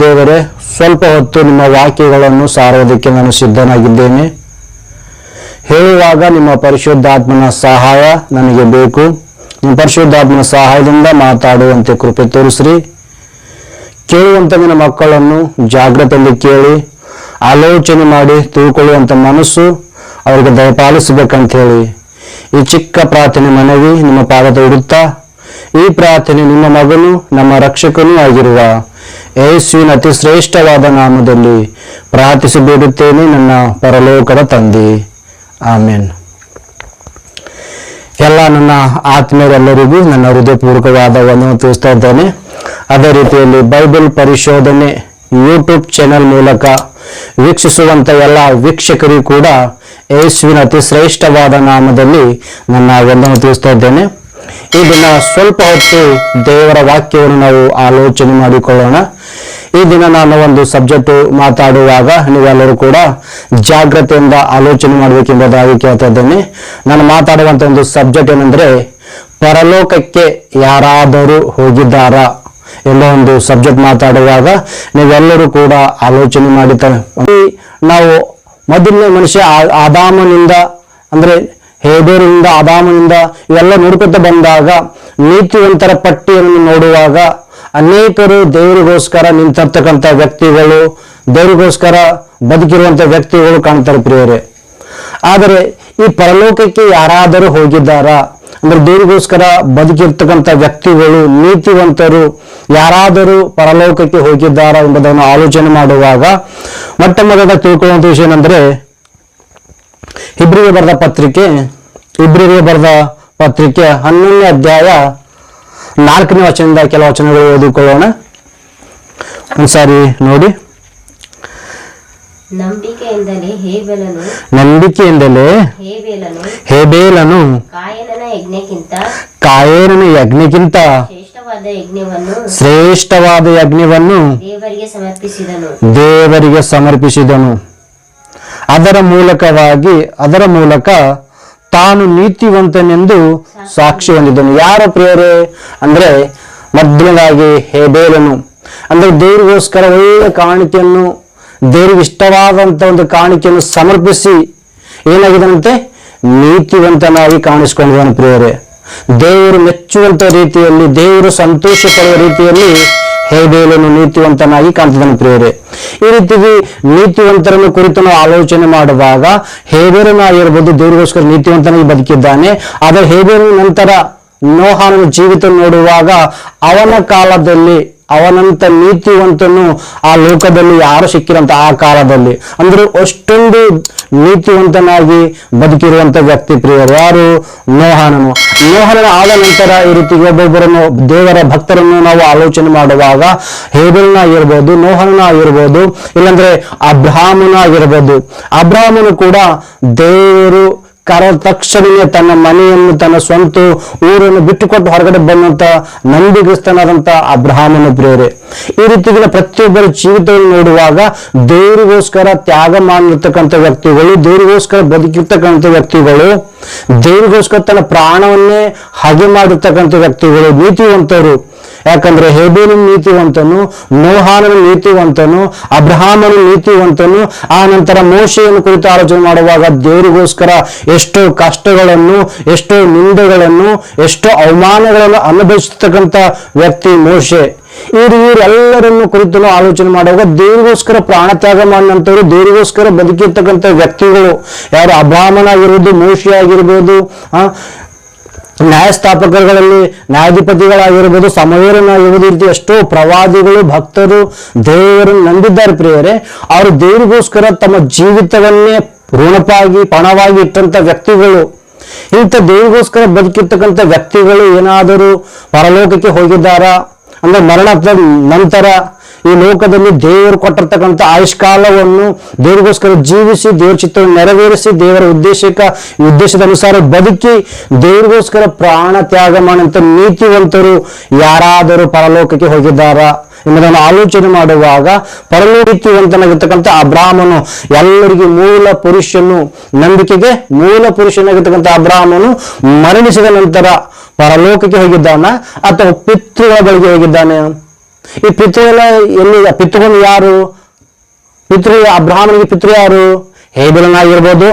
ದೇವರೇ, ಸ್ವಲ್ಪ ಹೊತ್ತು ನಿಮ್ಮ ವಾಕ್ಯಗಳನ್ನು ಸಾರೋದಕ್ಕೆ ನಾನು ಸಿದ್ಧನಾಗಿದ್ದೇನೆ. ಹೇಳುವಾಗ ನಿಮ್ಮ ಪರಿಶುದ್ಧಾತ್ಮನ ಸಹಾಯ ನನಗೆ ಬೇಕು. ನಿಮ್ಮ ಪರಿಶುದ್ಧಾತ್ಮನ ಸಹಾಯದಿಂದ ಮಾತಾಡುವಂತೆ ಕೃಪೆ ತೋರಿಸ್ರಿ. ಕೇಳುವಂತ ನನ್ನ ಮಕ್ಕಳನ್ನು ಜಾಗ್ರತೆಯಲ್ಲಿ ಕೇಳಿ, ಆಲೋಚನೆ ಮಾಡಿ ತಿಳ್ಕೊಳ್ಳುವಂಥ ಮನಸ್ಸು ಅವರಿಗೆ ದಯಪಾಲಿಸಬೇಕಂತ ಹೇಳಿ. ಈ ಚಿಕ್ಕ ಪ್ರಾರ್ಥನೆ ಮನವಿ ನಿಮ್ಮ ಪಾದದ ಇಡುತ್ತಾ, ಈ ಪ್ರಾರ್ಥನೆ ನಿಮ್ಮ ಮಗನು, ನಮ್ಮ ರಕ್ಷಕನೂ ಆಗಿರುವ ಯೇಸುವಿನ ಅತಿ ಶ್ರೇಷ್ಠವಾದ ನಾಮದಲ್ಲಿ ಪ್ರಾರ್ಥಿಸಿ ಬಿಡುತ್ತೇನೆ ನನ್ನ ಪರಲೋಕದ ತಂದೆ. ಆಮೇನ್. ಎಲ್ಲ ನನ್ನ ಆತ್ಮೀಯರೆಲ್ಲರಿಗೂ ನನ್ನ ಹೃದಯಪೂರ್ವಕವಾದ ವಂದನೆ ತಿಳಿಸ್ತಾ ಇದ್ದೇನೆ. ಅದೇ ರೀತಿಯಲ್ಲಿ ಬೈಬಲ್ ಪರಿಶೋಧನೆ ಯೂಟ್ಯೂಬ್ ಚಾನೆಲ್ ಮೂಲಕ ವೀಕ್ಷಿಸುವಂತ ಎಲ್ಲ ವೀಕ್ಷಕರಿಗೂ ಕೂಡ ಯೇಸುವಿನ ಅತಿ ಶ್ರೇಷ್ಠವಾದ ನಾಮದಲ್ಲಿ ನನ್ನ ವಂದನೆ ತಿಳಿಸ್ತಾ ಇದ್ದೇನೆ. ಈ ದಿನ ಸ್ವಲ್ಪ ಹೊತ್ತು ದೇವರ ವಾಕ್ಯವನ್ನು ನಾವು ಆಲೋಚನೆ ಮಾಡಿಕೊಳ್ಳೋಣ. ಈ ದಿನ ನಾನು ಒಂದು ಸಬ್ಜೆಕ್ಟ್ ಮಾತಾಡುವಾಗ ನೀವೆಲ್ಲರೂ ಕೂಡ ಜಾಗ್ರತೆಯಿಂದ ಆಲೋಚನೆ ಮಾಡಬೇಕೆಂಬುದಾಗಿ ಕೇಳ್ತಾ ಇದ್ದೇನೆ ನಾನು ಮಾತಾಡುವಂತ ಒಂದು ಸಬ್ಜೆಕ್ಟ್ ಏನಂದ್ರೆ ಪರಲೋಕಕ್ಕೆ ಯಾರಾದರೂ ಹೋಗಿದ್ದಾರಾ ಎಂಬ ಒಂದು ಸಬ್ಜೆಕ್ಟ್ ಮಾತಾಡುವಾಗ ನೀವೆಲ್ಲರೂ ಕೂಡ ಆಲೋಚನೆ ಮಾಡಿದ್ದಾರೆ ನಾವು ಮೊದಲನೇ ಮನುಷ್ಯ ಆದಾಮನಿಂದ ಅಂದ್ರೆ ಹೇಬೇರಿನಿಂದ ಆದಾಮನಿಂದ ಇವೆಲ್ಲ ನೋಡ್ಕೊತ ಬಂದಾಗ, ನೀತಿವಂತರ ಪಟ್ಟಿಯನ್ನು ನೋಡುವಾಗ ಅನೇಕರು ದೇವರಿಗೋಸ್ಕರ ನಿಂತಿರ್ತಕ್ಕಂಥ ವ್ಯಕ್ತಿಗಳು, ದೇವರಿಗೋಸ್ಕರ ಬದುಕಿರುವಂಥ ವ್ಯಕ್ತಿಗಳು ಕಾಣ್ತಾರೆ ಪ್ರಿಯರೇ. ಆದರೆ ಈ ಪರಲೋಕಕ್ಕೆ ಯಾರಾದರೂ ಹೋಗಿದ್ದಾರಾ? ಅಂದ್ರೆ ದೇವರಿಗೋಸ್ಕರ ಬದುಕಿರ್ತಕ್ಕಂಥ ವ್ಯಕ್ತಿಗಳು, ನೀತಿವಂತರು ಯಾರಾದರೂ ಪರಲೋಕಕ್ಕೆ ಹೋಗಿದ್ದಾರಾ ಎಂಬುದನ್ನು ಆಲೋಚನೆ ಮಾಡುವಾಗ ಮೊಟ್ಟ ಮೊದಲ ತಿಳ್ಕೊಳ್ಳುವಂಥ ವಿಷಯ ಏನಂದ್ರೆ ಇಬ್ರಿಗೆ ಬರೆದ ಪತ್ರಿಕೆ ಇಬ್ರಿಗೆ ಬರೆದ ಪತ್ರಿಕೆ ಹನ್ನೊಂದನೇ ಅಧ್ಯಾಯ ನಾಲ್ಕನೇ ವಚನದಿಂದ ಕೆಲವು ವಚನಗಳು ಓದಿಕೊಳ್ಳೋಣ. ಒಂದ್ಸಾರಿ ನೋಡಿ. ನಂಬಿಕೆಯಿಂದಲೇ ಹೇಬೆಲನು ಕಾಯನನ ಯಜ್ಞಕ್ಕಿಂತ ಶ್ರೇಷ್ಠವಾದ ಯಜ್ಞವನ್ನು ಶ್ರೇಷ್ಠವಾದ ಯಜ್ಞವನ್ನು ದೇವರಿಗೆ ಸಮರ್ಪಿಸಿದನು. ದೇವರಿಗೆ ಸಮರ್ಪಿಸಿದನು. ಅದರ ಮೂಲಕವಾಗಿ, ಅದರ ಮೂಲಕ ತಾನು ನೀತಿವಂತನೆಂದು ಸಾಕ್ಷಿ ಹೊಂದಿದ್ದನು ಯಾರ ಪ್ರಿಯರೇ, ಅಂದ್ರೆ ಮೊದಲನೇದಾಗಿ ಹೇಬೇಲನು. ಅಂದ್ರೆ ದೇವರಿಗೋಸ್ಕರ ಒಳ್ಳೆ ಕಾಣಿಕೆಯನ್ನು, ದೇವರಿಗೆ ಇಷ್ಟವಾದಂಥ ಒಂದು ಕಾಣಿಕೆಯನ್ನು ಸಮರ್ಪಿಸಿ ಏನಾಗಿದನಂತೆ? ನೀತಿವಂತನಾಗಿ ಕಾಣಿಸ್ಕೊಂಡಿದ್ದಾನೆ ಪ್ರಿಯರೇ. ದೇವರು ಮೆಚ್ಚುವಂತ ರೀತಿಯಲ್ಲಿ, ದೇವರು ಸಂತೋಷ ರೀತಿಯಲ್ಲಿ ಹೇಬೇಲನು ನೀತಿವಂತನಾಗಿ ಕಾಣ್ತಿದ್ದಾನೆ ಪ್ರಿಯರೇ. ಈ ರೀತಿಯಾಗಿ ನೀತಿವಂತರನ್ನು ಕುರಿತು ನಾವು ಆಲೋಚನೆ ಮಾಡುವಾಗ ಹೇಬೇರನಾಗಿರ್ಬೋದು ದೇವರಿಗೋಸ್ಕರ ನೀತಿವಂತನಾಗಿ ಬದುಕಿದ್ದಾನೆ. ಆದರೆ ಹೇಬೇರನ ನಂತರ ನೋಹಾನನ ಜೀವಿತ ನೋಡುವಾಗ ಅವನ ಕಾಲದಲ್ಲಿ ಅವನಂತ ನೀತಿವಂತನು ಆ ಲೋಕದಲ್ಲಿ ಯಾರು ಸಿಕ್ಕಿರಂತ ಆ ಕಾಲದಲ್ಲಿ? ಅಂದ್ರೆ ಅಷ್ಟೊಂದು ನೀತಿವಂತನಾಗಿ ಬದುಕಿರುವಂತ ವ್ಯಕ್ತಿ ಪ್ರಿಯರು, ಯಾರು? ಮೋಹನನು ಮೋಹನನ ಆದ ನಂತರ ಈ ರೀತಿ ಒಬ್ಬೊಬ್ಬರನ್ನು, ದೇವರ ಭಕ್ತರನ್ನು ನಾವು ಆಲೋಚನೆ ಮಾಡುವಾಗ ಹೇಬಲ್ನ ಆಗಿರ್ಬೋದು ನೋಹನ ಆಗಿರ್ಬೋದು, ಇಲ್ಲಾಂದ್ರೆ ಅಬ್ರಾಹ್ಮನ ಆಗಿರ್ಬೋದು. ಅಬ್ರಾಹ್ಮನು ಕೂಡ ದೇವರು ಕರ ತಕ್ಷಣವೇ ತನ್ನ ಮನೆಯನ್ನು, ತನ್ನ ಸ್ವಂತ ಊರನ್ನು ಬಿಟ್ಟುಕೊಟ್ಟು ಹೊರಗಡೆ ಬಂದಂತ ನಂಬಿಗಸ್ತನಾದಂತ ಅಬ್ರಹಾಮನ ಪ್ರೇರೆ ಈ ರೀತಿಗಳ ಪ್ರತಿಯೊಬ್ಬರ ಜೀವಿತವನ್ನು ನೋಡುವಾಗ ದೇವರಿಗೋಸ್ಕರ ತ್ಯಾಗ ಮಾಡಿರ್ತಕ್ಕಂಥ ವ್ಯಕ್ತಿಗಳು, ದೇವರಿಗೋಸ್ಕರ ಬದುಕಿರ್ತಕ್ಕಂಥ ವ್ಯಕ್ತಿಗಳು, ದೇವರಿಗೋಸ್ಕರ ತನ್ನ ಪ್ರಾಣವನ್ನೇ ಹಾಗೆ ಮಾಡಿರ್ತಕ್ಕಂಥ ವ್ಯಕ್ತಿಗಳು, ನೀತಿವಂತರು. ಯಾಕಂದ್ರೆ ಹೇಬೇನ ನೀತಿವಂತನು ಮೋಹಾನನ ನೀತಿವಂತನು, ಅಬ್ರಹಾಮನು ನೀತಿವಂತನು, ಆ ನಂತರ ಮೋಶೆಯನ್ನು ಕುರಿತು ಆಲೋಚನೆ ಮಾಡುವಾಗ ದೇವರಿಗೋಸ್ಕರ ಎಷ್ಟೋ ಕಷ್ಟಗಳನ್ನು, ಎಷ್ಟು ನಿಂದೆಗಳನ್ನು, ಎಷ್ಟು ಅವಮಾನಗಳನ್ನು ಅನುಭವಿಸತಕ್ಕಂಥ ವ್ಯಕ್ತಿ ಮೋಶೆ. ಇವರು ಇವರೆಲ್ಲರನ್ನು ಕುರಿತು ಆಲೋಚನೆ ಮಾಡುವಾಗ ದೇವರಿಗೋಸ್ಕರ ಪ್ರಾಣ ತ್ಯಾಗ ಮಾಡಿದಂಥವ್ರು ದೇವರಿಗೋಸ್ಕರ ಬದುಕಿರ್ತಕ್ಕಂಥ ವ್ಯಕ್ತಿಗಳು. ಯಾರು ಅಬ್ರಾಹ್ಮಣ ಆಗಿರ್ಬೋದು ಮೋಶೆ ಆಗಿರ್ಬೋದು ನ್ಯಾಯಸ್ಥಾಪಕರುಗಳಲ್ಲಿ ನ್ಯಾಯಾಧಿಪತಿಗಳಾಗಿರ್ಬೋದು, ಸಮವೇರನಾಗಿರ್ಬೋದು ರೀತಿ ಎಷ್ಟೋ ಪ್ರವಾದಿಗಳು, ಭಕ್ತರು ದೇವರನ್ನು ನಂಬಿದ್ದಾರೆ ಪ್ರಿಯರೇ. ಅವರು ದೇವರಿಗೋಸ್ಕರ ತಮ್ಮ ಜೀವಿತವನ್ನೇ ಋಣಪಾಗಿ ಪಣವಾಗಿ ಇಟ್ಟಂತ ವ್ಯಕ್ತಿಗಳು, ಇಂಥ ದೇವಿಗೋಸ್ಕರ ಬದುಕಿರ್ತಕ್ಕಂಥ ವ್ಯಕ್ತಿಗಳು ಏನಾದರೂ ಪರಲೋಕಕ್ಕೆ ಹೋಗಿದ್ದಾರಾ? ಅಂದ್ರೆ ಮರಣದ ನಂತರ ಈ ಲೋಕದಲ್ಲಿ ದೇವರು ಕೊಟ್ಟಿರ್ತಕ್ಕಂಥ ಆಯುಷ್ಕಾಲವನ್ನು ದೇವರಿಗೋಸ್ಕರ ಜೀವಿಸಿ, ದೇವರ ಚಿತ್ತವನ್ನು ನೆರವೇರಿಸಿ, ದೇವರ ಉದ್ದೇಶಕ ಉದ್ದೇಶದ ಅನುಸಾರ ಬದುಕಿ, ದೇವರಿಗೋಸ್ಕರ ಪ್ರಾಣ ತ್ಯಾಗ ಮಾಡುವಂಥ ನೀತಿವಂತರು ಯಾರಾದರೂ ಪರಲೋಕಕ್ಕೆ ಹೋಗಿದ್ದಾರಾ? ಎಂಬುದನ್ನು ಆಲೋಚನೆ ಮಾಡುವಾಗ ಪರಲೋಕಿವಂತನಾಗಿರ್ತಕ್ಕಂಥ ಬ್ರಾಹ್ಮನು ಎಲ್ಲರಿಗೂ ಮೂಲ ಪುರುಷನು ನಂಬಿಕೆಗೆ ಮೂಲ ಪುರುಷನಾಗಿರ್ತಕ್ಕಂಥ ಅಬ್ರಾಹ್ಮನು ಮರಣಿಸಿದ ನಂತರ ಪರಲೋಕಕ್ಕೆ ಹೋಗಿದ್ದಾನ ಅಥವಾ ಪಿತೃಗಳ ಬಳಿಗೆ ಹೋಗಿದ್ದಾನೆ? ಈ ಪಿತೃಗಳ ಎಲ್ಲಿ? ಪಿತೃಗಳು ಯಾರು? ಪಿತೃ ಅಬ್ರಾಹ್ಮನಿಗೆ ಪಿತೃ ಯಾರು? ಹೇಬಲನಾಗಿರ್ಬೋದು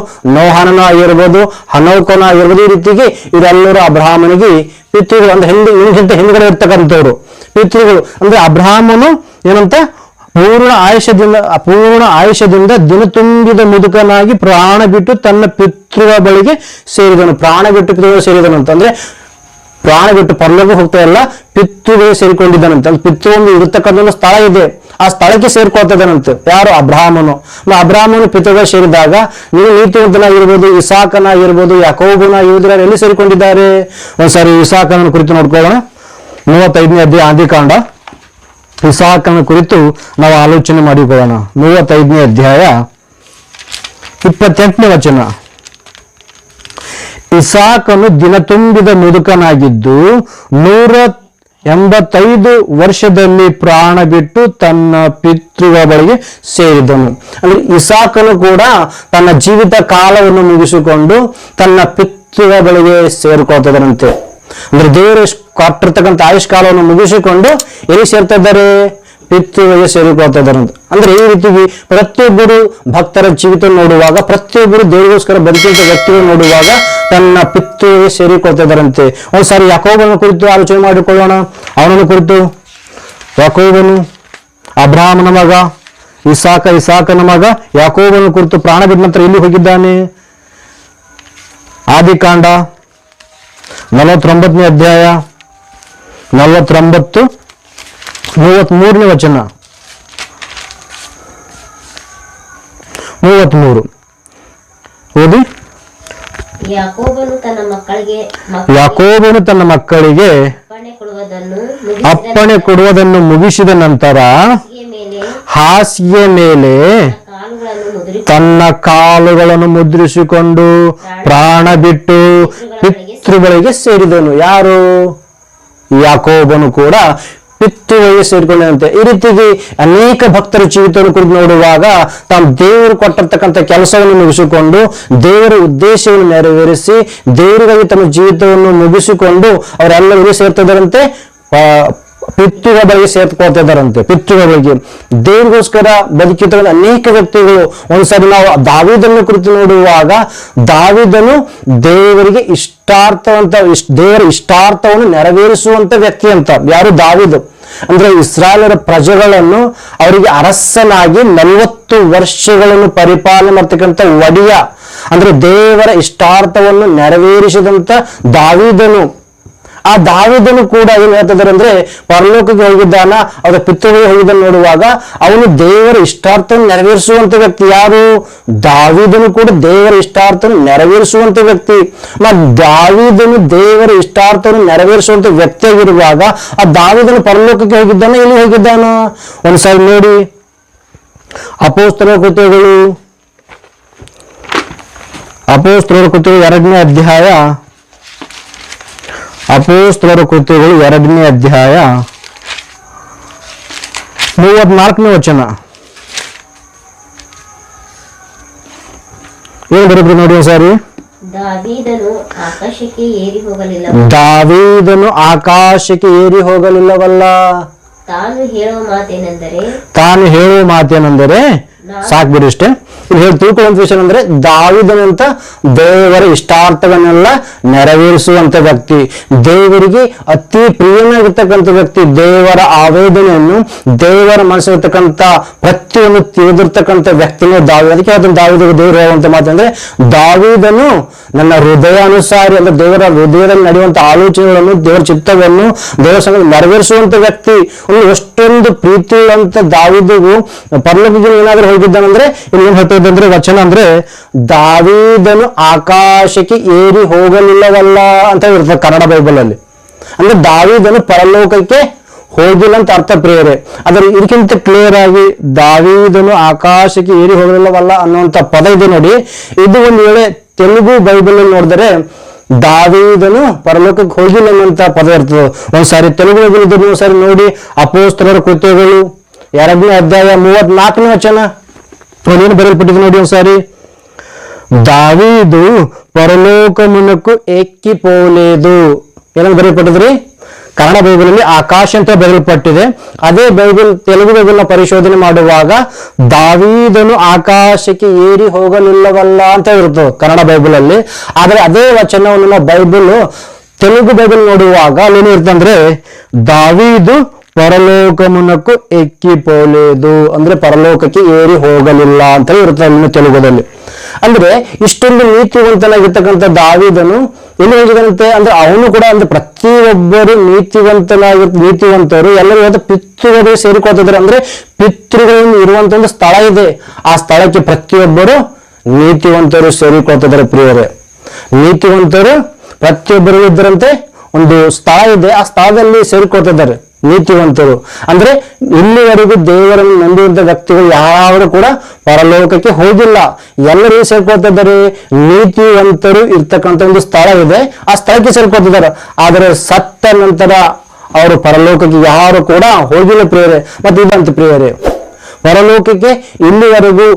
ಹನೌಕನ ಆಗಿರ್ಬೋದು, ಈ ರೀತಿಗೆ ಇವರೆಲ್ಲರೂ ಅಬ್ರಾಹ್ಮನಿಗೆ ಪಿತೃಗಳು ಅಂದ್ರೆ ಹಿಂದೆ ಇವ್ನಿಗಿಂತ ಹಿಂದ್ಗಡೆ ಇರ್ತಕ್ಕಂಥವ್ರು. ಪಿತೃಗಳು ಅಂದ್ರೆ ಅಬ್ರಾಹ್ಮನು ಏನಂತ? ಪೂರ್ಣ ಆಯುಷ್ಯದಿಂದ ಅಪೂರ್ಣ ಆಯುಷ್ಯದಿಂದ ದಿನ ತುಂಬಿದ ಮುದುಕನಾಗಿ ಪ್ರಾಣ ಬಿಟ್ಟು ತನ್ನ ಪಿತೃಗಳ ಬಳಿಗೆ ಸೇರಿದನು. ಪ್ರಾಣ ಬಿಟ್ಟು ಪಿತೃಗಳು ಸೇರಿದನು ಅಂತಂದ್ರೆ ಪ್ರಾಣ ಬಿಟ್ಟು ಪರ್ಲಗೂ ಹೋಗ್ತಾ ಇಲ್ಲ ಪಿತೃಗೆ ಸೇರಿಕೊಂಡಿದ್ದಾನಂತೆ. ಪಿತೃ ಒಂದು ಇರತಕ್ಕಂಥ ಸ್ಥಳ ಇದೆ. ಆ ಸ್ಥಳಕ್ಕೆ ಸೇರ್ಕೊಳ್ತಿದ್ದಾನಂತೆ ಯಾರು? ಅಬ್ರಾಹ್ಮನು ಅಬ್ರಾಹ್ಮನು ಪಿತೃಗಳು ಸೇರಿದಾಗ ನೀವು ನೀತಿವಂತನಾಗಿರ್ಬೋದು, ಇಸಾಕನಾಗಿರ್ಬೋದು ಯೋಧರ ಎಲ್ಲಿ ಸೇರಿಕೊಂಡಿದ್ದಾರೆ? ಒಂದ್ಸಾರಿ ಇಸಾಕನ ಕುರಿತು ನೋಡ್ಕೊಳ್ಳೋಣ. ಮೂವತ್ತೈದನೇ ಅಧ್ಯಾಯ ಆದಿಕಾಂಡ ಇಸಾಕನ ಕುರಿತು ನಾವು ಆಲೋಚನೆ ಮಾಡಿಕೊಳ್ಳೋಣ. ಮೂವತ್ತೈದನೇ ಅಧ್ಯಾಯ ಇಪ್ಪತ್ತೆಂಟನೇ ವಚನ. ಇಸಾಕನು ದಿನ ತುಂಬಿದ ಮುದುಕನಾಗಿದ್ದು ನೂರ ಎಂಬತ್ತೈದು ವರ್ಷದಲ್ಲಿ ಪ್ರಾಣ ಬಿಟ್ಟು ತನ್ನ ಪಿತೃಗಳ ಬಳಿಗೆ ಸೇರಿದನು. ಅಂದ್ರೆ ಇಸಾಕನು ಕೂಡ ತನ್ನ ಜೀವಿತ ಕಾಲವನ್ನು ಮುಗಿಸಿಕೊಂಡು ತನ್ನ ಪಿತೃಗಳ ಬಳಿಗೆ ಸೇರ್ಕೊಳ್ತದನಂತೆ. ಅಂದ್ರೆ ದೇವರು ಕೊಟ್ಟಿರ್ತಕ್ಕಂಥ ಆಯುಷ್ಕಾಲವನ್ನು ಮುಗಿಸಿಕೊಂಡು ಎಲ್ಲಿ ಸೇರ್ತಾ ಇದ್ದಾರೆ? ಪಿತೃಗಳಿಗೆ ಸೇರಿಕೊಳ್ತಾ ಇದ್ದಾರಂತೆ ಅಂದ್ರೆ ಈ ರೀತಿಗೆ ಪ್ರತಿಯೊಬ್ಬರು ಭಕ್ತರ ಜೀವಿತ ನೋಡುವಾಗ, ಪ್ರತಿಯೊಬ್ಬರು ದೇವರಿಗೋಸ್ಕರ ಬದುಕಿದ ವ್ಯಕ್ತಿಗಳು ನೋಡುವಾಗ ತನ್ನ ಪಿತೃಗಳಿಗೆ ಸೇರಿಕೊಳ್ತಾ ಇದ್ದಾರಂತೆ. ಒಂದ್ಸಾರಿ ಯಾಕೋಬನ ಕುರಿತು ಆಲೋಚನೆ ಮಾಡಿಕೊಳ್ಳೋಣ. ಅವನನ್ನು ಕುರಿತು, ಯಾಕೋಬನು, ಅಬ್ರಾಹ್ಮನ ಮಗ, ಇಸಾಕ, ಇಸಾಕನ ಮಗ, ಯಾಕೋಬನ ಕುರಿತು ಪ್ರಾಣ ನಂತರ ಎಲ್ಲಿ ಹೋಗಿದ್ದಾನೆ? ಆದಿಕಾಂಡ, ನಲವತ್ತೊಂಬತ್ತನೇ ಅಧ್ಯಾಯ, ನಲವತ್ತೊಂಬತ್ತು ಮೂವತ್ಮೂರನೇ ವಚನ. ಮೂವತ್ಮೂರು. ಓದಿ. ಯಾಕೋಬನು ತನ್ನ ಮಕ್ಕಳಿಗೆ ಅಪ್ಪಣೆ ಕೊಡುವುದನ್ನು ಮುಗಿಸಿದ ನಂತರ ಹಾಸಿಗೆ ಮೇಲೆ ತನ್ನ ಕಾಲುಗಳನ್ನು ಮುದ್ರಿಸಿಕೊಂಡು ಪ್ರಾಣ ಬಿಟ್ಟು ಪಿತೃಗಳಿಗೆ ಸೇರಿದನು. ಯಾರು? ಯಾಕೋಬನು ಕೂಡ ಪಿತೃಗಳಿಗೆ ಸೇರಿಕೊಂಡಂತೆ ಈ ರೀತಿಗೆ ಅನೇಕ ಭಕ್ತರ ಜೀವಿತವನ್ನು ಕುರಿತು ನೋಡುವಾಗ ತಮ್ಮ ದೇವರು ಕೊಟ್ಟಿರ್ತಕ್ಕಂಥ ಕೆಲಸವನ್ನು ಮುಗಿಸಿಕೊಂಡು, ದೇವರ ಉದ್ದೇಶವನ್ನು ನೆರವೇರಿಸಿ, ದೇವರಿಗಾಗಿ ತಮ್ಮ ಜೀವಿತವನ್ನು ಮುಗಿಸಿಕೊಂಡು ಅವರೆಲ್ಲರೂ ಸೇರ್ತದರಂತೆ ಪಿತೃಗಳ ಬಳಿಗೆ ಸೇರ್ಕೊಳ್ತಾ ಇದ್ದಾರಂತೆ ಪಿತೃಗಳ ಬಳಿಗೆ ದೇವರಿಗೋಸ್ಕರ ಬದುಕಿರ್ತಕ್ಕಂಥ ಅನೇಕ ವ್ಯಕ್ತಿಗಳು. ಒಂದ್ಸರಿ ನಾವು ದಾವಿದನ್ನು ಕುರಿತು ನೋಡುವಾಗ ದಾವಿದನು ದೇವರಿಗೆ ಇಷ್ಟಾರ್ಥವಂತ, ಇಷ್ಟ ದೇವರ ಇಷ್ಟಾರ್ಥವನ್ನು ನೆರವೇರಿಸುವಂತ ವ್ಯಕ್ತಿ ಅಂತ. ಯಾರು? ದಾವಿದು. ಅಂದ್ರೆ ಇಸ್ರಾಯೇಲರ ಪ್ರಜೆಗಳನ್ನು ಅವರಿಗೆ ಅರಸನಾಗಿ ನಲವತ್ತು ವರ್ಷಗಳನ್ನು ಪರಿಪಾಲನೆ ಮಾಡ್ತಕ್ಕಂಥ ಒಡೆಯ. ಅಂದ್ರೆ ದೇವರ ಇಷ್ಟಾರ್ಥವನ್ನು ನೆರವೇರಿಸಿದಂತ ದಾವಿದನು. ಆ ದಾವಿದನು ಕೂಡ ಏನ್ ಹೇಳ್ತಿದ್ದಾರೆ ಅಂದ್ರೆ ಪರಲೋಕಕ್ಕೆ ಹೋಗಿದ್ದಾನ, ಅವರ ಪಿತೃಗಳಿಗೆ ಹೋಗಿದ್ದಾನೆ ನೋಡುವಾಗ, ಅವನು ದೇವರ ಇಷ್ಟಾರ್ಥ ನೆರವೇರಿಸುವಂತ ವ್ಯಕ್ತಿ ಯಾರು? ದಾವಿದನು ಕೂಡ ದೇವರ ಇಷ್ಟಾರ್ಥ ನೆರವೇರಿಸುವಂತ ವ್ಯಕ್ತಿ. ದಾವಿದನು ದೇವರ ಇಷ್ಟಾರ್ಥವನ್ನು ನೆರವೇರಿಸುವಂತ ವ್ಯಕ್ತಿಯಾಗಿರುವಾಗ ಆ ದಾವಿದನು ಪರಲೋಕಕ್ಕೆ ಹೋಗಿದ್ದಾನ, ಎಲ್ಲಿ ಹೋಗಿದ್ದಾನ? ಒಂದ್ಸಲ ನೋಡಿ. ಅಪೋಸ್ತರ ಕೃತ್ಯಗಳು. ಅಪೋಸ್ತರ ಕೃತ್ಯಗಳು ಎರಡನೇ ಅಧ್ಯಾಯ ಅಪೋಸ್ತಲರ ಕೃತ್ಯಗಳು ಎರಡನೇ ಅಧ್ಯಾಯ ಮೂವತ್ನಾಲ್ಕನೇ ವಚನ. ಏನ್ ಬರುತ್ತೆ ನೋಡಿ ಸಾರಿ ದಾವೀದನು ಆಕಾಶಕ್ಕೆ ಏರಿ ಹೋಗಲಿಲ್ಲವಲ್ಲ. ತಾನು ಹೇಳುವ ಮಾತೇನೆಂದರೆ ತಾನು ಹೇಳುವ ಮಾತೇನೆಂದರೆ ಸಾಕ್ಬಿಡಿ ಇಷ್ಟೇ. ತಿಳ್ಕೊಳ್ಳುವಂತ ವಿಷಯ ಅಂದ್ರೆ ದಾವಿದನಂತ ದೇವರ ಇಷ್ಟಾರ್ಥವನ್ನೆಲ್ಲ ನೆರವೇರಿಸುವಂತ ವ್ಯಕ್ತಿ. ದೇವರಿಗೆ ಅತಿ ಪ್ರಿಯನಾಗಿರ್ತಕ್ಕಂಥ ವ್ಯಕ್ತಿ, ದೇವರ ಆವೇದನೆಯನ್ನು, ದೇವರ ಮನಸ್ಸಿರ್ತಕ್ಕಂಥ ಪ್ರತಿಯನ್ನು ತಿಳಿದಿರ್ತಕ್ಕಂಥ ವ್ಯಕ್ತಿನೇ ದಾವಿ ಅದಕ್ಕೆ ಅದನ್ನು ದಾವಿದ ದೇವರು ಹೇಳುವಂತ ಮಾತಂದ್ರೆ ದಾವಿದನು ನನ್ನ ಹೃದಯಾನುಸಾರಿ ಅಂದ್ರೆ ದೇವರ ಹೃದಯದಲ್ಲಿ ನಡೆಯುವಂತ ಆಲೋಚನೆಗಳನ್ನು, ದೇವರ ಚಿತ್ತವನ್ನು, ದೇವರ ಸಂಗ ನೆರವೇರಿಸುವಂತ ವ್ಯಕ್ತಿ. ಎಷ್ಟೊಂದು ಪ್ರೀತಿ ಅಂತ ದಾವಿದಿಗೂ ಪರಲೋಕಕ್ಕೆ ಏನಾದ್ರೂ ಹೋಗಿದ್ದಾನಂದ್ರೆ ಇಲ್ಲಿ ಏನ್ ಹೇಳ್ತಾ ಅಂದ್ರೆ ವಚನ ಅಂದ್ರೆ ದಾವಿದನು ಆಕಾಶಕ್ಕೆ ಏರಿ ಹೋಗಲಿಲ್ಲವಲ್ಲ ಅಂತ ಇರ್ತದೆ ಕನ್ನಡ ಬೈಬಲ್ ಅಲ್ಲಿ. ಅಂದ್ರೆ ದಾವಿದನು ಪರಲೋಕಕ್ಕೆ ಹೋಗಿಲ್ಲ ಅಂತ ಅರ್ಥ ಪ್ರೇರೆ ಅದರ ಇದಕ್ಕಿಂತ ಕ್ಲಿಯರ್ ಆಗಿ ದಾವೀದನು ಆಕಾಶಕ್ಕೆ ಏರಿ ಹೋಗಲಿಲ್ಲವಲ್ಲ ಅನ್ನುವಂಥ ಪದ ಇದೆ ನೋಡಿ. ಇದು ಒಂದು ವೇಳೆ ತೆಲುಗು ಬೈಬಲ್ ನೋಡಿದರೆ ದಾವೀದನು ಪರಲೋಕಕ್ಕೆ ಹೋಗಿಲ್ಲ ಅನ್ನುವಂಥ ಪದ ಇರ್ತದೆ. ಒಂದ್ಸಾರಿ ತೆಲುಗು ಬೈಬಲ್ ಇದ್ರೆ ಒಂದ್ಸಾರಿ ನೋಡಿ ಅಪೋಸ್ತರರ ಕೃತ್ಯಗಳು ಎರಡನೇ ಅಧ್ಯಾಯ ಮೂವತ್ನಾಲ್ಕನೇ ವಚನ. ಅದೇನು ಬರೆಯಲ್ಪಟ್ಟಿದೆ ನೋಡಿ ಒಂದ್ಸಾರಿ దావీదు పరలోకమునకు ఎక్కిపోలేదు ఏమని బయటపడ్డది ಕನ್ನಡ ಬೈಬಲಲ್ಲಿ ಆಕಾಶ ಅಂತ ಬರೆಯಲ್ಪಟ್ಟಿದೆ ಅದೇ ಬೈಬಲ್ ತೆಲುಗು ಬೈಬಲ್ನ ಪರಿಶೋಧನೆ ಮಾಡುವಾಗ ದಾವೀದನು ಆಕಾಶಕ್ಕೆ ಏರಿ ಹೋಗಲಿಲ್ಲವಲ್ಲ ಅಂತ ಇರುತ್ತೆ ಕನ್ನಡ ಬೈಬಲಲ್ಲಿ ಆದರೆ ಅದೇ ವಚನವನ್ನು ನಾವು ಬೈಬಲ್ ತೆಲುಗು ಬೈಬಲ್ ನೋಡುವಾಗ ಅಲ್ಲೇನು ಇರ್ತಂದ್ರೆ ದಾವೀದು ಪರಲೋಕಮುನಕ್ಕು ಎಕ್ಕಿ ಪೋಲೇದು ಅಂದ್ರೆ ಪರಲೋಕಕ್ಕೆ ಏರಿ ಹೋಗಲಿಲ್ಲ ಅಂತ ಇರುತ್ತೆ ತೆಲುಗುದಲ್ಲಿ. ಅಂದ್ರೆ ಇಷ್ಟೊಂದು ನೀತಿವಂತನಾಗಿರ್ತಕ್ಕಂಥ ದಾವಿದನು ಎಲ್ಲಿ ಹೇಳಿದಂತೆ? ಅಂದ್ರೆ ಅವನು ಕೂಡ ಅಂದ್ರೆ ಪ್ರತಿಯೊಬ್ಬರು ನೀತಿವಂತನಾಗಿ, ನೀತಿವಂತರು, ಎಲ್ಲರೂ ಇವತ್ತು ಪಿತೃಗಳು ಸೇರಿಕೊಳ್ತಿದ್ದಾರೆ. ಅಂದ್ರೆ ಪಿತೃಗಳನ್ನು ಇರುವಂತ ಒಂದು ಸ್ಥಳ ಇದೆ. ಆ ಸ್ಥಳಕ್ಕೆ ಪ್ರತಿಯೊಬ್ಬರು ನೀತಿವಂತರು ಸೇರಿಕೊಳ್ತಿದ್ದಾರೆ ಪ್ರಿಯರೇ. ನೀತಿವಂತರು ಪ್ರತಿಯೊಬ್ಬರು ಇದ್ದರಂತೆ ಒಂದು ಸ್ಥಳ ಇದೆ. ಆ ಸ್ಥಳದಲ್ಲಿ ಸೇರಿಕೊಳ್ತಿದ್ದಾರೆ. ನೀತಿವಂತರು. ಅಂದ್ರೆ ಇಲ್ಲಿವರೆಗೂ ದೇವರನ್ನು ನಂಬಿದಂತ ವ್ಯಕ್ತಿಗಳು ಯಾರು ಕೂಡ ಪರಲೋಕಕ್ಕೆ ಹೋಗಿಲ್ಲ. ಎಲ್ಲರೂ ಸೇರ್ಕೊಳ್ತಿದ್ದಾರೆ? ನೀತಿವಂತರು ಇರ್ತಕ್ಕಂಥ ಒಂದು ಸ್ಥಳ ಇದೆ. ಆ ಸ್ಥಳಕ್ಕೆ ಸೇರ್ಕೊಳ್ತಿದ್ದಾರೆ. ಆದರೆ ಸತ್ತ ನಂತರ ಅವರು ಪರಲೋಕಕ್ಕೆ ಯಾರು ಕೂಡ ಹೋಗಿಲ್ಲ ಪ್ರಿಯರೇ. ಮತ್ತೆ ಇದಂತ ಪ್ರಿಯರೇ ಪರಲೋಕಕ್ಕೆ ಇಲ್ಲಿವರೆಗೂ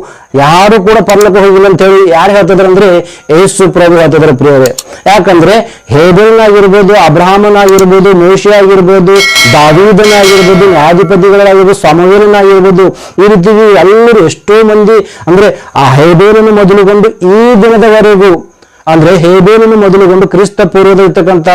ಯಾರು ಕೂಡ ಪರಲೋಕ ಹೋಗಿಲ್ಲ ಅಂತ ಹೇಳಿ ಯಾರು ಹೇಳ್ತಿದ್ರು ಅಂದ್ರೆ ಯೇಸು ಪ್ರಭು ಹೇಳ್ತಿದಾರೆ ಪ್ರಿಯರೇ ಯಾಕಂದ್ರೆ ಹೇಬಲ್ನಾಗಿರ್ಬೋದು, ಅಬ್ರಾಹ್ಮನಾಗಿರ್ಬೋದು ಮೋಶೆ ಆಗಿರ್ಬೋದು ದಾವೀದನಾಗಿರ್ಬೋದು, ನ್ಯಾಯಾಧಿಪತಿಗಳಾಗಿರ್ಬೋದು ಸಮವೀರನಾಗಿರ್ಬೋದು ಈ ರೀತಿ ಎಲ್ಲರೂ ಎಷ್ಟೋ ಮಂದಿ ಅಂದ್ರೆ ಆ ಹೇಬೇಲನ್ನು ಮೊದಲುಗೊಂಡು ಈ ದಿನದವರೆಗೂ ಅಂದ್ರೆ ಹೇಬೇಲನ್ನು ಮೊದಲುಗೊಂಡು ಕ್ರಿಸ್ತ ಪೂರ್ವದ ಇರ್ತಕ್ಕಂಥ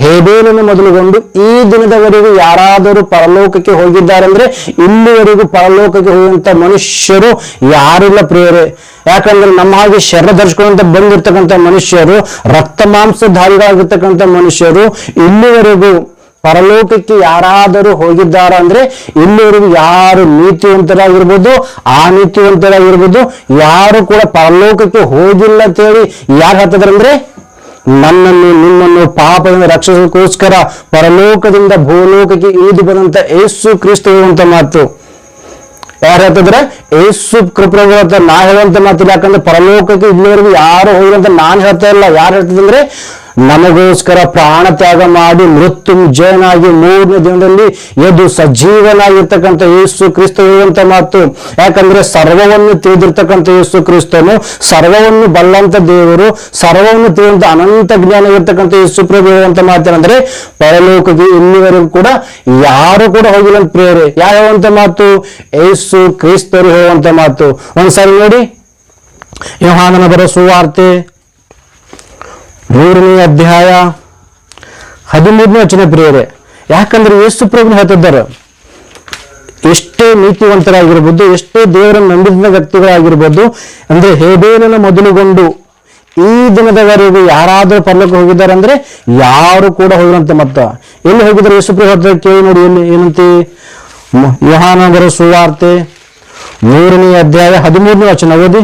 ಹೇಬೇಲನ್ನು ಮೊದಲುಗೊಂಡು ಈ ದಿನದವರೆಗೂ ಯಾರಾದರೂ ಪರಲೋಕಕ್ಕೆ ಹೋಗಿದ್ದಾರೆ ಅಂದ್ರೆ ಇಲ್ಲಿವರೆಗೂ ಪರಲೋಕಕ್ಕೆ ಹೋಗುವಂತ ಮನುಷ್ಯರು ಯಾರಿಲ್ಲ ಪ್ರಿಯರೇ. ಯಾಕಂದ್ರೆ ನಮ್ಮ ಹಾಗೆ ಶರಣ ಧರಿಸ್ಕೊಂಡಂತ ಬಂದಿರ್ತಕ್ಕಂಥ ಮನುಷ್ಯರು ರಕ್ತ ಮಾಂಸಧಾರಿಗಳಾಗಿರ್ತಕ್ಕಂಥ ಮನುಷ್ಯರು ಇಲ್ಲಿವರೆಗೂ ಪರಲೋಕಕ್ಕೆ ಯಾರಾದರೂ ಹೋಗಿದ್ದಾರ ಅಂದ್ರೆ ಇಲ್ಲಿವರೆಗೂ ಯಾರು ನೀತಿವಂತರಾಗಿರ್ಬೋದು ಆ ನೀತಿವಂತರಾಗಿರ್ಬೋದು ಯಾರು ಕೂಡ ಪರಲೋಕಕ್ಕೆ ಹೋಗಿಲ್ಲ ಅಂತ ಹೇಳಿ ಯಾರು ಹತ್ತದ್ರಂದ್ರೆ ನನ್ನನ್ನು ನಿಮ್ಮನ್ನು ಪಾಪದಿಂದ ರಕ್ಷಿಸೋದಕ್ಕೋಸ್ಕರ ಪರಲೋಕದಿಂದ ಭೂಲೋಕಕ್ಕೆ ಈದು ಬಂದಂತ ಏಸು ಕ್ರಿಸ್ತ ಹೇಳುವಂತ ಮಾತು. ಯಾರು ಹೇಳ್ತಿದ್ರೆ? ಏಸು ಕೃಪಗಳು ಅಂತ ನಾ ಹೇಳುವಂತ ಮಾತಿಲ್ಲ. ಯಾಕಂದ್ರೆ ಪರಲೋಕಕ್ಕೆ ಇಲ್ಲಿವರೆಗೂ ಯಾರು ಹೋಗಿರಂತ ನಾನು ಹೇಳ್ತಾ ಇಲ್ಲ. ಯಾರು ಹೇಳ್ತಿದ್ರೆ ನಮಗೋಸ್ಕರ ಪ್ರಾಣ ತ್ಯಾಗ ಮಾಡಿ ಮೃತ್ಯು ಜಯನಾಗಿ ಮೂರನೇ ದಿನದಲ್ಲಿ ಎದ್ದು ಸಜೀವನಾಗಿರ್ತಕ್ಕಂಥ ಯೇಸು ಕ್ರಿಸ್ತ ಇರುವಂತ ಮಾತು. ಯಾಕಂದ್ರೆ ಸರ್ವವನ್ನು ತಿಳಿದಿರ್ತಕ್ಕಂಥ ಯೇಸು ಕ್ರಿಸ್ತನು ಸರ್ವವನ್ನು ಬಲ್ಲಂತ ದೇವರು, ಸರ್ವವನ್ನು ತಿಳಿದಂತ ಅನಂತ ಜ್ಞಾನ ಇರ್ತಕ್ಕಂಥ ಯೇಸು ಪ್ರಭು ಇರುವಂತ ಮಾತೇನಂದ್ರೆ ಪರಲೋಕಕ್ಕೆ ಇಲ್ಲಿವರೆಗೂ ಕೂಡ ಯಾರು ಕೂಡ ಹೋಗಿಲ್ಲ ಪ್ರೇರೆ ಯಾವಂತ ಮಾತು? ಏಸು ಕ್ರಿಸ್ತರು ಹೇಳುವಂತ ಮಾತು. ಒಂದ್ಸರಿ ನೋಡಿ. ಯೋಹಾನನ ಬರೋ ಸುವಾರ್ತೆ. ಮೂರನೇ ಅಧ್ಯಾಯ ಹದಿಮೂರನೇ ವಚನ ಪ್ರಿಯರೇ, ಯಾಕಂದ್ರೆ ಯೇಸು ಪ್ರಭು ಹೇಳ್ತಿದ್ದಾರೆ, ಎಷ್ಟೇ ನೀತಿವಂತರಾಗಿರ್ಬೋದು, ಎಷ್ಟೇ ದೇವರನ್ನು ನಂಬಿದ ವ್ಯಕ್ತಿಗಳಾಗಿರ್ಬೋದು, ಅಂದ್ರೆ ಹೇಬೇನನ್ನು ಮೊದಲುಗೊಂಡು ಈ ದಿನದವರೆಗೂ ಯಾರಾದರೂ ಪರ್ಲಕ್ಕೆ ಹೋಗಿದ್ದಾರೆ ಅಂದ್ರೆ ಯಾರು ಕೂಡ ಹೋಗಿರಂತೆ ಮತ್ತ. ಎಲ್ಲಿ ಹೋಗಿದ್ರು ಯೇಸು ಪ್ರಭು ಹೇಳ್ತಾರೆ ಕೇಳಿ ನೋಡಿ, ಎಲ್ಲಿ, ಏನಂತೆ? ಯೋಹಾನಗರ ಸುವಾರ್ತೆ, ಮೂರನೇ ಅಧ್ಯಾಯ ಹದಿಮೂರನೇ ವಚನ ಓದಿ.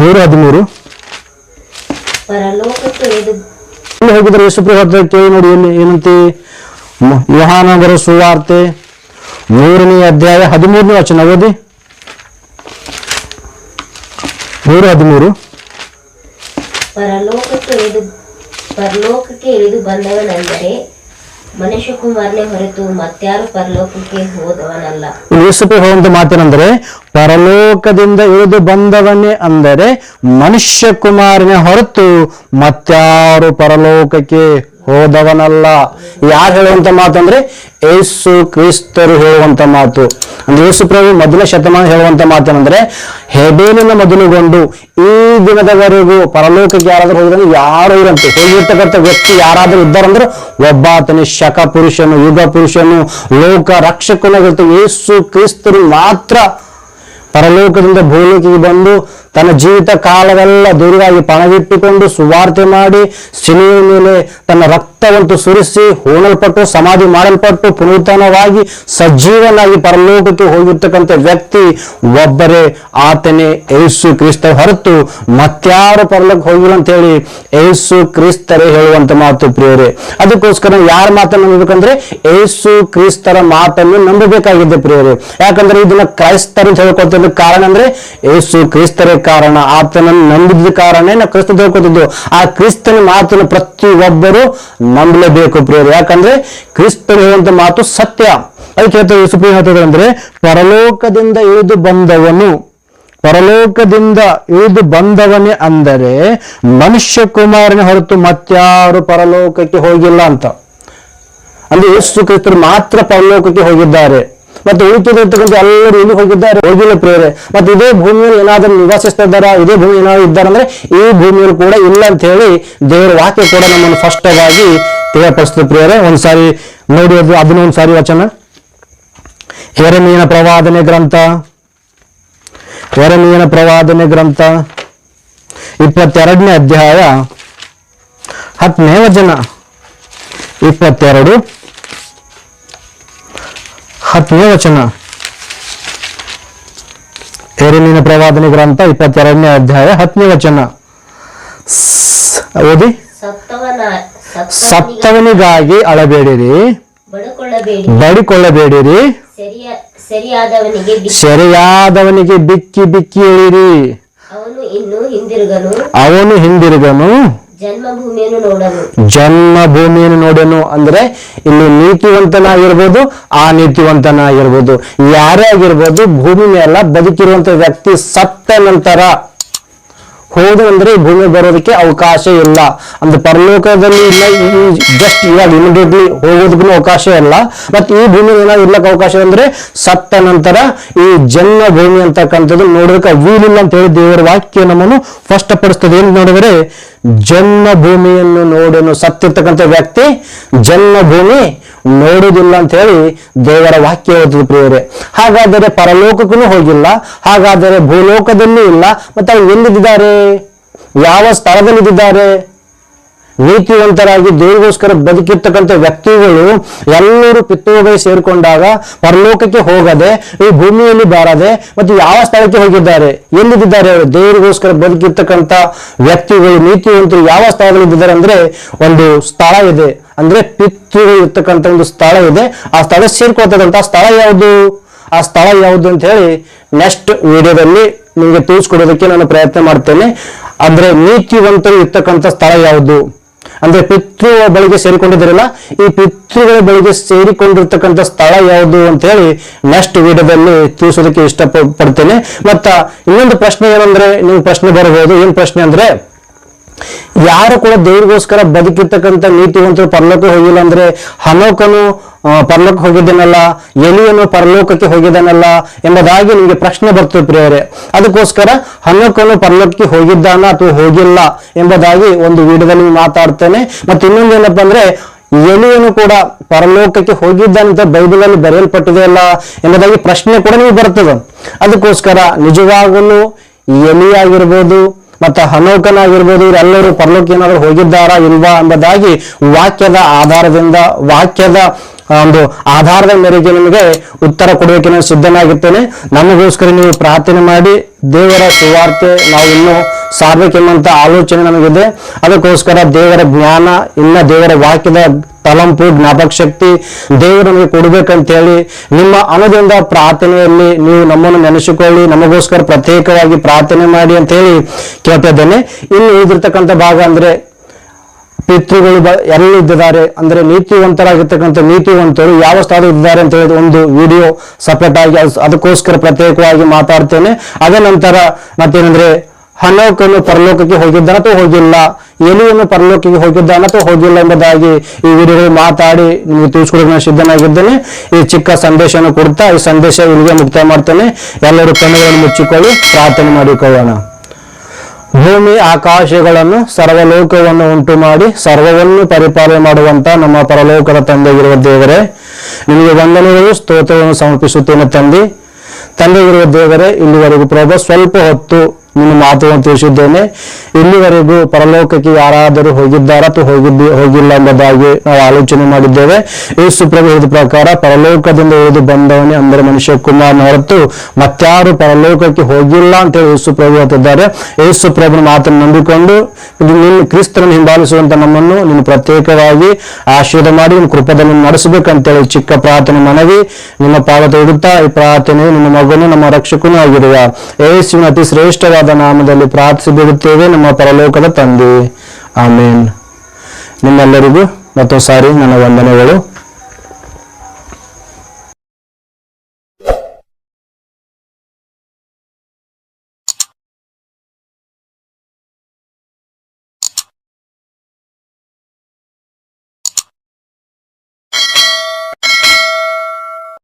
ಮೂರು ಹದಿಮೂರು. ಹೋಗಿದ್ರೆ ಯೇಸು ಪ್ರಭು ಹೇಳ್ತಾರೆ ಕೇಳಿ ನೋಡಿ ಎಲ್ಲಿ ಏನಂತೆ ಮ- ಯೋಹಾನಗರ ಸುವಾರ್ತೆ ಮೂರನೇ ಅಧ್ಯಾಯ ಹದಿಮೂರನೇ ವಚನ ಓದಿ ಮೂರು ಹದಿಮೂರು ಪರಲೋಕಕ್ಕೆ ಇಳಿದು ಪರಲೋಕಕ್ಕೆ ಇಳಿದು ಬಂದವನೆಂದರೆ ಮನುಷ್ಯಕುಮಾರನೇ ಹೊರತು ಪರಲೋಕಕ್ಕೆ ಹೋದವನಲ್ಲ. ಪರಲೋಕದಿಂದ ಇಳಿದು ಬಂದವನೇ ಅಂದರೆ ಮನುಷ್ಯ ಕುಮಾರನೇ ಹೊರತು ಮತ್ಯಾರು ಪರಲೋಕಕ್ಕೆ ಹೋದವನಲ್ಲ. ಯಾರು ಹೇಳುವಂತ ಮಾತಂದ್ರೆ ಯೇಸು ಕ್ರಿಸ್ತರು ಹೇಳುವಂತ ಮಾತು. ಅಂದ್ರೆ ಯೇಸು ಪ್ರಭು ಮೊದಲ ಶತಮಾನ ಹೇಳುವಂತ ಮಾತೇನೆಂದ್ರೆ, ಹೆಬೇಲಿನ ಮೊದಲುಗೊಂಡು ಈ ದಿನದವರೆಗೂ ಪರಲೋಕಕ್ಕೆ ಯಾರಾದ್ರೂ ಹೋಗಿದ್ರೆ ಯಾರು ಇರಂತೆ ಹೋಗಿರ್ತಕ್ಕಂಥ ವ್ಯಕ್ತಿ ಯಾರಾದ್ರೂ ಇದ್ದಾರಂದ್ರೆ ಒಬ್ಬಾತನೇ ಶಕ ಪುರುಷನು, ಯುಗ ಪುರುಷನು, ಲೋಕ ರಕ್ಷಕನಾಗಿರ್ತ ಯೇಸು ಕ್ರಿಸ್ತರು ಮಾತ್ರ ಪರಲೋಕದಿಂದ ಭೂಲೋಕಿಗೆ ಬಂದು ತನ್ನ ಜೀವಿತ ಕಾಲವೆಲ್ಲ ದೂರವಾಗಿ ಪಣವಿಟ್ಟುಕೊಂಡು ಸುವಾರ್ತೆ ಮಾಡಿ ಸಿನಿಮೆ ಮೇಲೆ ತನ್ನ ರಕ್ತವಂತೂ ಸುರಿಸಿ ಹೂಣಲ್ಪಟ್ಟು, ಸಮಾಧಿ ಮಾಡಲ್ಪಟ್ಟು ಪುನರುತ್ಥಾನವಾಗಿ ಸಜೀವನಾಗಿ ಪರಲೋಕಕ್ಕೆ ಹೋಗಿರ್ತಕ್ಕಂಥ ವ್ಯಕ್ತಿ ಒಬ್ಬರೇ ಆತನೇ ಏಸು ಕ್ರಿಸ್ತ. ಹೊರತು ಮತ್ಯಾರು ಪರಲೋಕ ಹೋಗಿಲ್ಲ ಅಂತ ಹೇಳಿ ಏಸು ಕ್ರಿಸ್ತರೇ ಹೇಳುವಂತ ಮಾತು ಪ್ರಿಯರೇ. ಅದಕ್ಕೋಸ್ಕರ ಯಾರ ಮಾತನ್ನು ನಂಬಬೇಕಂದ್ರೆ ಏಸು ಕ್ರಿಸ್ತರ ಮಾತನ್ನು ನಂಬಬೇಕಾಗಿದೆ ಪ್ರಿಯರೇ. ಯಾಕಂದ್ರೆ ಇದನ್ನ ಕ್ರೈಸ್ತರು ಅಂತ ಹೇಳ್ಕೊಳ್ತಿದ್ದ ಕಾರಣ ಅಂದ್ರೆ ಏಸು ಕ್ರಿಸ್ತರೇ ಕಾರಣ, ಆತನನ್ನು ನಂಬಿದ ಕಾರಣ ನಾವು ಕ್ರಿಸ್ತ ತಿಳ್ಕೊತಿದ್ದು ಆ ಕ್ರಿಸ್ತನ ಮಾತನ್ನು ಪ್ರತಿಯೊಬ್ಬರು ನಂಬಲೇಬೇಕು ಪ್ರಿಯರು. ಯಾಕಂದ್ರೆ ಕ್ರಿಸ್ತನು ಹೇಳುವಂತ ಮಾತು ಸತ್ಯ. ಅದಕ್ಕೆ ಹೇಳ್ತಾರೆ ಯೇಸು ಪ್ರಿಯ ಹೇಳ್ತಾರೆ ಅಂದ್ರೆ, ಪರಲೋಕದಿಂದ ಇಳಿದು ಬಂದವನು, ಪರಲೋಕದಿಂದ ಇಳಿದು ಬಂದವನೇ ಅಂದರೆ ಮನುಷ್ಯ ಕುಮಾರನ ಹೊರತು ಮತ್ಯಾರು ಪರಲೋಕಕ್ಕೆ ಹೋಗಿಲ್ಲ ಅಂತ. ಅಂದ್ರೆ ಯೇಸು ಕ್ರಿಸ್ತರು ಮಾತ್ರ ಪರಲೋಕಕ್ಕೆ ಹೋಗಿದ್ದಾರೆ. ಮತ್ತೆ ಉಳಿತಿರ್ತಕ್ಕಂಥ ಎಲ್ಲರೂ ಇಲ್ಲಿ ಹೋಗಿದ್ದಾರೆ. ಹೋಗಿಲ್ಲ ಪ್ರೇರೆ ಮತ್ತೆ ಇದೇ ಭೂಮಿಯಲ್ಲಿ ಏನಾದರೂ ನಿವಾಸಿಸ್ತಾ ಇದ್ದಾರಾ ಇದೇ ಭೂಮಿ ಏನಾದ್ರು ಇದ್ದಾರೆ ಅಂದ್ರೆ ಈ ಭೂಮಿಯಲ್ಲಿ ಕೂಡ ಇಲ್ಲ ಅಂತ ಹೇಳಿ ದೇವರ ವಾಕ್ಯ ಕೂಡ ನಮ್ಮನ್ನು ಸ್ಪಷ್ಟವಾಗಿ ತಿಳಿಯಪಡಿಸ್ತದೆ ಪ್ರೇರೆ ಒಂದ್ಸಾರಿ ನೋಡಿ ಅದು ಅದನ್ನ ಒಂದ್ಸಾರಿ ವಚನ. ಎರಮೀನ ಪ್ರವಾದನೆ ಗ್ರಂಥ. ಎರಮೀನ ಪ್ರವಾದನೆ ಗ್ರಂಥ. ಇಪ್ಪತ್ತೆರಡನೇ ಅಧ್ಯಾಯ ಹತ್ತನೇ ವಚನ. ಇಪ್ಪತ್ತೆರಡು. ಹತ್ತನೇ ವಚನ. ಎರೆಮೀನ ಪ್ರವಾದನೆ ಗ್ರಂಥ ಇಪ್ಪತ್ತೆರಡನೇ ಅಧ್ಯಾಯ ಹತ್ತನೇ ವಚನ. ಓದಿ. ಸಪ್ತವನಿಗಾಗಿ ಸತ್ತವನಿಗಾಗಿ ಅಳಬೇಡಿರಿ. ಬಡುಕೊಳ್ಳಬೇಡಿ. ಬಡಿಕೊಳ್ಳಬೇಡಿರಿ. ಸರಿಯ ಸರಿಯಾದವನಿಗೆ ಬಿಕ್ಕಿ ಬಿಕ್ಕಿ ಹೇಳಿರಿ ಅವನು ಹಿಂದಿರುಗನು. ಜನ್ಮಭೂಮಿಯನ್ನು ನೋಡನು ಅಂದ್ರೆ ಇಲ್ಲಿ ನೀತಿವಂತನಾಗಿರ್ಬೋದು ಆ ನೀತಿವಂತನಾಗಿರ್ಬೋದು ಯಾರೇ ಆಗಿರ್ಬೋದು, ಭೂಮಿ ಮೇಲೆ ಬದುಕಿರುವಂತ ವ್ಯಕ್ತಿ ಸತ್ತ ನಂತರ ಹೋದ್ರೆ ಅಂದ್ರೆ ಭೂಮಿ ಬರೋದಕ್ಕೆ ಅವಕಾಶ ಇಲ್ಲ. ಅಂದ್ರೆ ಪರಲೋಕದಲ್ಲಿ ಇಲ್ಲ ಜಸ್ಟ್ ಇವಾಗ ಇಮಿಡಿಯೇಟ್ಲಿ ಹೋಗೋದಕ್ಕೂ ಅವಕಾಶ ಇಲ್ಲ. ಮತ್ತೆ ಈ ಭೂಮಿ ಏನಾದ್ರು ಇರ್ಲಕ್ಕೆ ಅವಕಾಶ ಅಂದ್ರೆ ಸತ್ತ ನಂತರ ಈ ಜನ್ಮ ಭೂಮಿ ಅಂತಕ್ಕಂಥದ್ದು ನೋಡೋದಕ್ಕೆ ವೀಲಿಲ್ಲ ಅಂತ ಹೇಳಿ ದೇವರ ವಾಕ್ಯ ನಮ್ಮನ್ನು ಸ್ಪಷ್ಟಪಡಿಸ್ತದೆ. ಏನು ನೋಡಿದ್ರೆ ಜನ್ಮ ಭೂಮಿಯನ್ನು ನೋಡನು ಸತ್ತಿರ್ತಕ್ಕಂಥ ವ್ಯಕ್ತಿ ಜನ್ಮ ಭೂಮಿ ನೋಡುವುದಿಲ್ಲ ಅಂತ ಹೇಳಿ ದೇವರ ವಾಕ್ಯ ಹೇಳ್ತದೆ ಪ್ರಿಯರೇ ಹಾಗಾದರೆ ಪರಲೋಕಕ್ಕೂ ಹೋಗಿಲ್ಲ, ಹಾಗಾದರೆ ಭೂಲೋಕದಲ್ಲೂ ಇಲ್ಲ, ಮತ್ತೆ ಅವ್ರು ಎಲ್ಲಿದ್ದಾರೆ? ಯಾವ ಸ್ಥಳದಲ್ಲಿದ್ದಾರೆ? ನೀತಿವಂತರಾಗಿ ದೇವಿಗೋಸ್ಕರ ಬದುಕಿರ್ತಕ್ಕಂಥ ವ್ಯಕ್ತಿಗಳು ಎಲ್ಲರೂ ಪಿತ್ತುಗಳಿಗೆ ಸೇರಿಕೊಂಡಾಗ ಪರಲೋಕಕ್ಕೆ ಹೋಗದೆ, ಈ ಭೂಮಿಯಲ್ಲಿ ಬಾರದೆ ಮತ್ತು ಯಾವ ಸ್ಥಳಕ್ಕೆ ಹೋಗಿದ್ದಾರೆ? ಎಲ್ಲಿದ್ದಾರೆ ಅವರು? ದೇವರಿಗೋಸ್ಕರ ಬದುಕಿರ್ತಕ್ಕಂಥ ವ್ಯಕ್ತಿಗಳು, ನೀತಿವಂತರು ಯಾವ ಸ್ಥಳದಲ್ಲಿದ್ದಾರೆ ಅಂದ್ರೆ ಒಂದು ಸ್ಥಳ ಇದೆ. ಅಂದ್ರೆ ಪಿತೃಗಳು ಇರ್ತಕ್ಕಂಥ ಒಂದು ಸ್ಥಳ ಇದೆ. ಆ ಸ್ಥಳ ಸೇರ್ಕೊಳ್ತಕ್ಕಂಥ ಸ್ಥಳ ಯಾವುದು? ಆ ಸ್ಥಳ ಯಾವುದು ಅಂತ ಹೇಳಿ ನೆಕ್ಸ್ಟ್ ವಿಡಿಯೋದಲ್ಲಿ ನಿಮಗೆ ತಿಳಿಸ್ಕೊಡೋದಕ್ಕೆ ನಾನು ಪ್ರಯತ್ನ ಮಾಡ್ತೇನೆ. ಅಂದ್ರೆ ನೀತಿವಂತರು ಇರ್ತಕ್ಕಂಥ ಸ್ಥಳ ಯಾವುದು? ಅಂದ್ರೆ ಪಿತೃ ಬಳಿಗೆ ಸೇರಿಕೊಂಡಿದ್ದೀರಲ್ಲ, ಈ ಪಿತೃಗಳ ಬಳಿಗೆ ಸೇರಿಕೊಂಡಿರ್ತಕ್ಕಂಥ ಸ್ಥಳ ಯಾವುದು ಅಂತ ಹೇಳಿ ನೆಕ್ಸ್ಟ್ ವಿಡಿಯೋದಲ್ಲಿ ತಿಳಿಸೋದಕ್ಕೆ ಇಷ್ಟ ಪಡ್ತೇನೆ ಮತ್ತ ಇನ್ನೊಂದು ಪ್ರಶ್ನೆ ಏನಂದ್ರೆ, ನೀವು ಪ್ರಶ್ನೆ ಬರಬಹುದು. ಏನ್ ಪ್ರಶ್ನೆ ಅಂದ್ರೆ ಯಾರು ಕೂಡ ದೇವ್ರಿಗೋಸ್ಕರ ಬದುಕಿರ್ತಕ್ಕಂಥ ನೀತಿವಂತರು ಪರಲೋಕ ಹೋಗಿಲ್ಲ ಅಂದ್ರೆ ಹನೋಕನು ಪರಲೋಕ ಹೋಗಿದ್ದಾನಲ್ಲ, ಎಲಿಯನು ಪರಲೋಕಕ್ಕೆ ಹೋಗಿದ್ದಾನಲ್ಲ ಎಂಬುದಾಗಿ ನಿಮಗೆ ಪ್ರಶ್ನೆ ಬರ್ತದೆ ಪ್ರಿಯರೇ ಅದಕ್ಕೋಸ್ಕರ ಹನೋಕನು ಪರಲೋಕಕ್ಕೆ ಹೋಗಿದ್ದಾನ ಅಥವಾ ಹೋಗಿಲ್ಲ ಎಂಬುದಾಗಿ ಒಂದು ವಿಡಿಯೋದಲ್ಲಿ ಮಾತಾಡ್ತೇನೆ. ಮತ್ತೆ ಇನ್ನೊಂದು ಏನಪ್ಪ ಅಂದ್ರೆ, ಎಲಿಯನು ಕೂಡ ಪರಲೋಕಕ್ಕೆ ಹೋಗಿದ್ದಾನಂತ ಬೈಬಲ್ ಅಲ್ಲಿ ಬರೆಯಲ್ಪಟ್ಟಿದೆ ಅಲ್ಲ ಎಂಬುದಾಗಿ ಪ್ರಶ್ನೆ ಕೂಡ ನಿಮಗೆ ಬರ್ತದೆ. ಅದಕ್ಕೋಸ್ಕರ ನಿಜವಾಗಲೂ ಎಲಿಯಾಗಿರ್ಬೋದು ಮತ್ತೆ ಹನೋಕನಾಗಿರ್ಬೋದು, ಇವರೆಲ್ಲರೂ ಪರಲೋಕ ಏನಾದರೂ ಹೋಗಿದ್ದಾರಾ ಇಲ್ವಾ ಎಂಬುದಾಗಿ ವಾಕ್ಯದ ಆಧಾರದಿಂದ, ವಾಕ್ಯದ ಒಂದು ಆಧಾರದ ಮೇರೆಗೆ ನಿಮಗೆ ಉತ್ತರ ಕೊಡೋಕೆ ನಾನು ಸಿದ್ಧನಾಗಿರ್ತೇನೆ. ನಮಗೋಸ್ಕರ ನೀವು ಪ್ರಾರ್ಥನೆ ಮಾಡಿ, ದೇವರ ಸುವಾರ್ತೆ ನಾವು ಇನ್ನೂ ಸಾರ್ಬೇಕೆಂಬಂತ ಆಲೋಚನೆ ನಮಗಿದೆ. ಅದಕ್ಕೋಸ್ಕರ ದೇವರ ಜ್ಞಾನ, ಇನ್ನ ದೇವರ ವಾಕ್ಯದ ತಲಂಪು ಜ್ಞಾಪಕ ಶಕ್ತಿ ದೇವರು ನಮಗೆ ಕೊಡ್ಬೇಕಂತ ಹೇಳಿ ನಿಮ್ಮ ಅನುದಿಂದ ಪ್ರಾರ್ಥನೆಯಲ್ಲಿ ನೀವು ನಮ್ಮನ್ನು ನೆನೆಸಿಕೊಳ್ಳಿ, ನಮಗೋಸ್ಕರ ಪ್ರತ್ಯೇಕವಾಗಿ ಪ್ರಾರ್ಥನೆ ಮಾಡಿ ಅಂತ ಹೇಳಿ ಕೇಳ್ತಾ ಇನ್ನು ಉಳಿದಿರ್ತಕ್ಕಂಥ ಭಾಗ ಅಂದ್ರೆ ಪಿತೃಗಳು ಬ- ಎಲ್ಲಿದ್ದಾರೆ ಅಂದ್ರೆ ನೀತಿವಂತರಾಗಿರ್ತಕ್ಕಂಥ ನೀತಿವಂತರು ಯಾವ ಸ್ಥಳ ಇದ್ದಾರೆ ಅಂತ ಹೇಳಿ ಒಂದು ವಿಡಿಯೋ ಸಪ್ರೇಟ್ ಆಗಿ ಅದಕ್ಕೋಸ್ಕರ ಪ್ರತ್ಯೇಕವಾಗಿ ಮಾತಾಡ್ತೇನೆ. ಅದ ನಂತರ ಮತ್ತೇನಂದ್ರೆ ಹನೋಕನ್ನು ಪರಲೋಕಕ್ಕೆ ಹೋಗಿದ್ದಾರೆ ಅಥವಾ ಹೋಗಿಲ್ಲ? ಎಲಿಯನ್ನು ಪರಲೋಕಿಗೆ ಹೋಗಿದ್ದಾನ ಅಥವಾ ಹೋಗಿಲ್ಲ ಎಂಬುದಾಗಿ ಈ ವಿಡಿಯೋಗಳು ಮಾತಾಡಿ ನಿಮಗೆ ತಿಳಿಸ್ಕೊಡೋಕೆ ನಾನು ಸಿದ್ಧನಾಗಿದ್ದೇನೆ. ಈ ಚಿಕ್ಕ ಸಂದೇಶವನ್ನು ಕೊಡ್ತಾ ಈ ಸಂದೇಶ ಇಲ್ಲಿಗೆ ಮುಕ್ತಾಯ ಮಾಡ್ತೇನೆ. ಎಲ್ಲರೂ ಕಣ್ಣುಗಳನ್ನು ಮುಚ್ಚಿಕೊಳ್ಳಿ, ಪ್ರಾರ್ಥನೆ ಮಾಡಿಕೊಳ್ಳೋಣ. ಭೂಮಿ ಆಕಾಶಗಳನ್ನು ಸರ್ವಲೋಕವನ್ನು ಉಂಟು ಮಾಡಿ ಸರ್ವವನ್ನು ಪರಿಪಾಲನೆ ಮಾಡುವಂತ ನಮ್ಮ ಪರಲೋಕದ ತಂದೆಗಿರುವ ದೇವರೇ, ನಿಮಗೆ ವಂದನೆಗಳು ಸ್ತೋತ್ರವನ್ನು ಸಮರ್ಪಿಸುತ್ತೇನೆ ತಂದೆ. ತಂದೆಗಿರುವ ದೇವರೇ, ಇಲ್ಲಿವರೆಗೂ ಪ್ರಭು ಸ್ವಲ್ಪ ಹೊತ್ತು ನಿನ್ನ ಮಾತುಗಳನ್ನು ತಿಳಿಸಿದ್ದೇನೆ. ಇಲ್ಲಿವರೆಗೂ ಪರಲೋಕಕ್ಕೆ ಯಾರಾದರೂ ಹೋಗಿದ್ದಾರ ಅಥವಾ ಹೋಗಿದ್ದು, ಹೋಗಿಲ್ಲ ಎಂಬುದಾಗಿ ನಾವು ಆಲೋಚನೆ ಮಾಡಿದ್ದೇವೆ. ಯೇಸು ಪ್ರಭು ಪ್ರಕಾರ ಪರಲೋಕದಿಂದ ಇಳಿದು ಬಂದವನೇ ಅಂದರೆ ಮನುಷ್ಯ ಕುಮಾರನ ಹೊರತು ಮತ್ತಾರು ಪರಲೋಕಕ್ಕೆ ಹೋಗಿಲ್ಲ ಅಂತ ಹೇಳಿ ಯೇಸು ಪ್ರಭು ಹೇಳ್ತಿದ್ದಾರೆ. ಯೇಸು ಪ್ರಭುನ ಮಾತನ್ನು ನಂಬಿಕೊಂಡು ನಿನ್ನ ಕ್ರಿಸ್ತರನ್ನು ಹಿಂಬಾಲಿಸುವಂತ ನಮ್ಮನ್ನು ನೀನು ಪ್ರತ್ಯೇಕವಾಗಿ ಆಶೀರ್ವಾದ ಮಾಡಿ ನಿಮ್ಮ ಕೃಪದಲ್ಲಿ ನಡೆಸಬೇಕಂತೇಳಿ ಚಿಕ್ಕ ಪ್ರಾರ್ಥನೆ ಮನವಿ ನಿಮ್ಮ ಪಾದ ಇಡುತ್ತಾ ಈ ಪ್ರಾರ್ಥನೆ ನಿಮ್ಮ ಮಗನು ನಮ್ಮ ರಕ್ಷಕನೂ ಆಗಿರುವ ಯೇಸುವಿನ ಅತಿ ಶ್ರೇಷ್ಠವಾದ ನಾಮದಲ್ಲಿ ಪ್ರಾರ್ಥಿಸಿ ಬಿಡುತ್ತೇವೆ. ನಮ್ಮ ಪರಲೋಕದ ತಂದೆ. ಆಮೇನ್. ನಿಮ್ಮೆಲ್ಲರಿಗೂ ಮತ್ತೊಂದು ಸಾರಿ ನನ್ನ ವಂದನೆಗಳು.